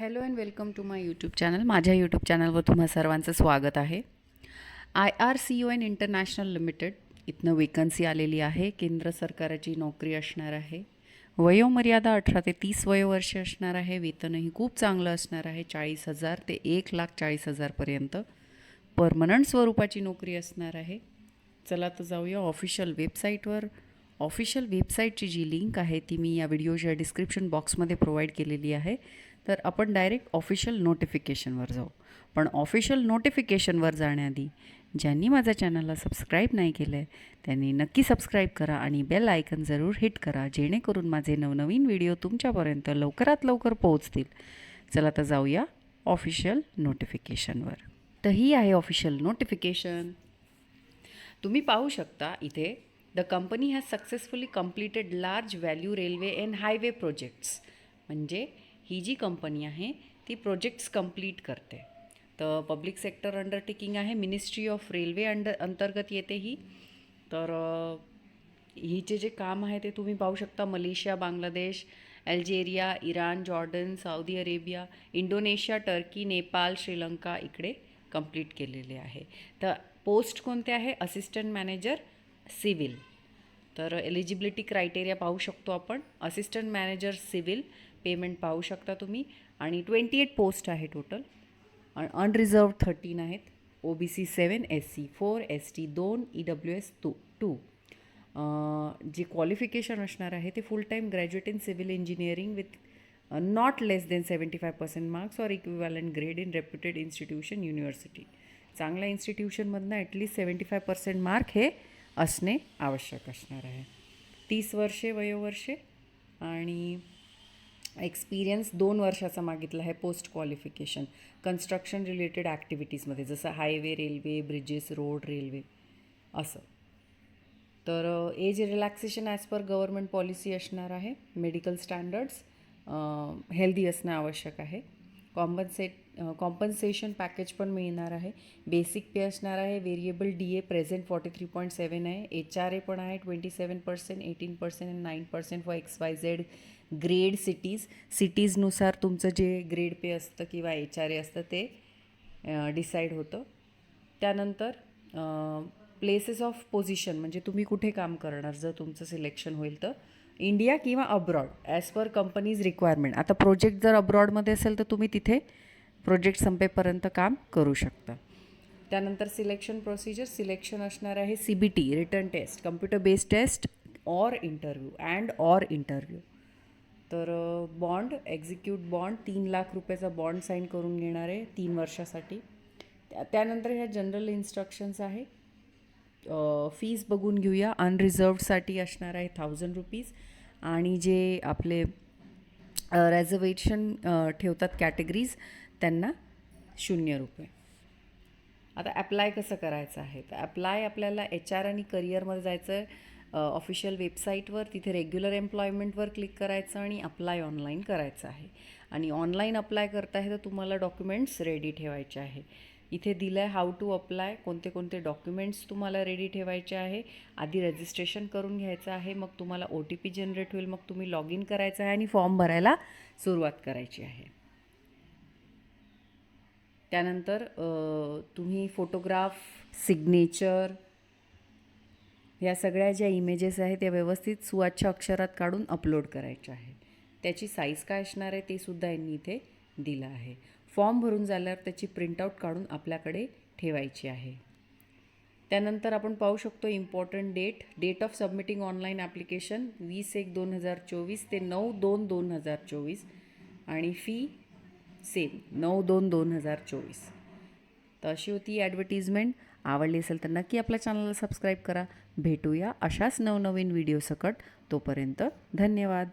Hello and welcome to my YouTube channel. माझ्या YouTube चॅनलवर तुम्हा सर्वांचं स्वागत आहे. I R C U N international limited इथनं वेकन्सी आलेली आहे. केंद्र सरकाराची नोकरी असणार आहे. वयोमर्यादा अठरा ते तीस वयोवर्ष असणार आहे. वेतनही खूप चांगलं असणार आहे. चाळीस हजार ते एक लाख चाळीस हजारपर्यंत परमनंट स्वरूपाची नोकरी असणार आहे. चला तर जाऊया ऑफिशियल वेबसाईटवर ऑफिशियल वेबसाईटची जी लिंक आहे ती मी या व्हिडिओच्या डिस्क्रिप्शन बॉक्समध्ये प्रोव्हाइड केलेली आहे. तर आपण डायरेक्ट ऑफिशियल नोटिफिकेशनवर जाऊ. पण ऑफिशियल नोटिफिकेशनवर जाण्याआधी ज्यांनी माझ्या चॅनलला सबस्क्राईब नाही केलं आहे त्यांनी नक्की सबस्क्राईब करा आणि बेल आयकन जरूर हिट करा जेणेकरून माझे नवनवीन व्हिडिओ तुमच्यापर्यंत लवकरात लवकर पोहोचतील. चला तर जाऊया ऑफिशियल नोटिफिकेशनवर. तर ही आहे ऑफिशियल नोटिफिकेशन. तुम्ही पाहू शकता इथे the company has successfully completed large value railway and highway projects म्हणजे ही जी कंपनी आहे ती प्रोजेक्ट्स कंप्लीट करते. तर पब्लिक सेक्टर अंडरटेकिंग आहे मिनिस्ट्री ऑफ रेल्वे अंडर अंतर्गत येते ही. तर हिचे जे काम आहे ते तुम्ही पाहू शकता. Malaysia Bangladesh Algeria Iran Jordan Saudi Arabia Indonesia Turkey Nepal Sri Lanka इकडे कंप्लीट केलेले आहे. तर पोस्ट कोणते आहे? Assistant manager civil. तर एलिजिबिलिटी क्रायटेरिया पाहू शकतो आपण. असिस्टंट मॅनेजर सिव्हिल पेमेंट पाहू शकता तुम्ही. आणि ट्वेंटी एट पोस्ट आहे टोटल. अनरिझर्व थर्टीन आहेत. O B C seven S C four S T दोन E W S two two जे क्वालिफिकेशन असणार आहे ते full time graduate in civil engineering with not less than seventy five percent marks or equivalent grade in reputed institution university चांगल्या इन्स्टिट्यूशनमधनं at least seventy five percent mark हे असणे आवश्यक असणार आहे. तीस वर्षे वयोवर्षे आणि एक्सपिरियन्स दोन वर्षाचा मागितला आहे पोस्ट क्वालिफिकेशन कन्स्ट्रक्शन रिलेटेड ॲक्टिव्हिटीजमध्ये जसं highway railway bridges road railway असं. तर age relaxation as per government policy असणार आहे. मेडिकल स्टँडर्ड्स हेल्दी असणं आवश्यक आहे. कॉम्पन्सेट कॉम्पन्सेशन पॅकेज पण मिळणार आहे. बेसिक पे असणार आहे variable D A present forty three point seven आहे एच आर ए पण आहे twenty seven percent eighteen percent and nine percent for X Y Z grade cities सिटीजनुसार तुमचं जे ग्रेड पे असतं किंवा एच आर ए असतं ते डिसाईड होतं. त्यानंतर प्लेसेस ऑफ पोझिशन म्हणजे तुम्ही कुठे काम करणार जर तुमचं सिलेक्शन होईल तर. इंडिया किंवा abroad as per companies requirement आता प्रोजेक्ट जर अब्रॉडमध्ये असेल तर तुम्ही तिथे प्रोजेक्ट संपेपर्यंत काम करू शकता. त्यानंतर सिलेक्शन प्रोसिजर सिलेक्शन असणार आहे C B T written test computer based test or interview and or interview. तर बॉन्ड एक्झिक्यूट बॉन्ड तीन लाख रुपयाचा बॉन्ड साईन करून घेणार आहे तीन वर्षासाठी. त्या त्यानंतर ह्या जनरल इन्स्ट्रक्शन्स आहे. फीज बघून घेऊया. अनरिझर्व्हसाठी असणार आहे थाउजंड रुपीज. आणि जे आपले रेझर्वेशन ठेवतात कॅटेगरीज त्यांना शून्य रुपये. आता ॲप्लाय कसं करायचं आहे? तर ॲप्लाय आपल्याला एच आर आणि करिअरमध्ये जायचं आहे ऑफिशियल वेबसाईटवर तिथे रेग्युलर एम्प्लॉयमेंटवर क्लिक करायचं आणि अप्लाय ऑनलाईन करायचं आहे. आणि ऑनलाईन अप्लाय करता आहे तर तुम्हाला डॉक्युमेंट्स रेडी ठेवायचे आहे. इथे दिलं आहे हाऊ टू अप्लाय कोणते कोणते डॉक्युमेंट्स तुम्हाला रेडी ठेवायचे आहे. आधी रजिस्ट्रेशन करून घ्यायचं आहे मग तुम्हाला ओ टी पी जनरेट होईल मग तुम्ही लॉग इन करायचं आहे आणि फॉर्म भरायला सुरुवात करायची आहे. त्यानंतर तुम्ही फोटोग्राफ सिग्नेचर ह्या सगळ्या ज्या इमेजेस आहेत त्या व्यवस्थित सुवाच्य अक्षरात काढून अपलोड करायच्या आहेत. त्याची साईज काय असणार आहे ते सुद्धा यांनी इथे दिलं आहे. फॉर्म भरून झाल्यावर त्याची प्रिंटआउट काढून आपल्याकडे ठेवायची आहे. त्यानंतर आपण पाहू शकतो important date date of submitting online application वीस एक दोन हजार चोवीस ते नऊ दोन दोन हजार चोवीस. आणि फी सेम. नऊ दोन दोन हजार चोवीस. तर अशी होती ॲडव्हर्टिजमेंट आवडली असेल तर नक्की आपल्या चॅनलला सबस्क्राईब करा. भेटूया अशाच नवनवीन व्हिडिओ सकट. तोपर्यंत धन्यवाद.